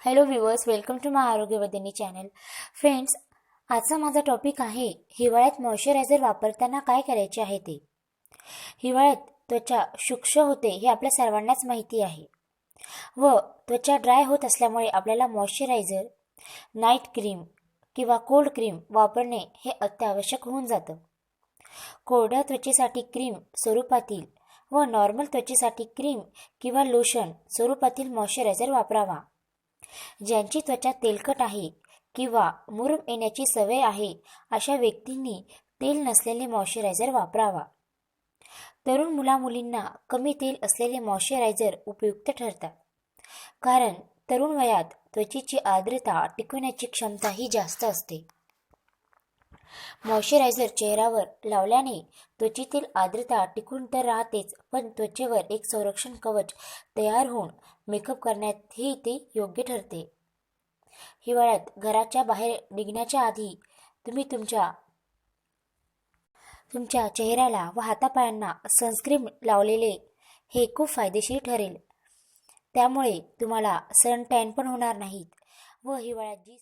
Hello viewers welcome to my Arogyavardhini channel friends आजचा माझा topic आहे हिवाळ्यात मॉइश्चरायझर वापरताना काय करायचे आहे ते? हिवाळ्यात त्वचा शुक्ष होते हे आपल्या सर्वांनाच माहिती आहे. व त्वचा ड्राय होत असल्यामुळे आपल्याला मॉइश्चरायझर नाईट क्रीम किंवा कोल्ड क्रीम वापरणे हे अत्यावश्यक होऊन जातं. कोरड्या त्वचेसाठी क्रीम स्वरूपातील व नॉर्मल त्वचेसाठी क्रीम किंवा लोशन स्वरूपातील मॉइश्चरायझर वापरावा. ज्यांची त्वचा तेलकट आहे किंवा मुरुम येण्याची सवय आहे अशा व्यक्तींनी तेल नसलेले मॉइश्चरायझर वापरावा. तरुण मुलामुलींना कमी तेल असलेले मॉइश्चरायझर उपयुक्त ठरतात. कारण तरुण वयात त्वचेची आर्द्रता टिकवण्याची क्षमताही जास्त असते. मॉइश्चरायझर चेहऱ्यावर लावल्याने त्वचेतील आर्द्रता टिकून तर राहतेच पण त्वचेवर एक संरक्षण कवच तयार होऊन मेकअप करण्यातही ते योग्य ठरते. हिवाळ्यात घराच्या बाहेर निघण्याच्या आधी तुम्ही तुमच्या तुमच्या चेहऱ्याला व हातापायांना सनस्क्रीन लावलेले हे खूप फायदेशीर ठरेल. त्यामुळे तुम्हाला सन टॅन पण होणार नाहीत व हिवाळ्यात जी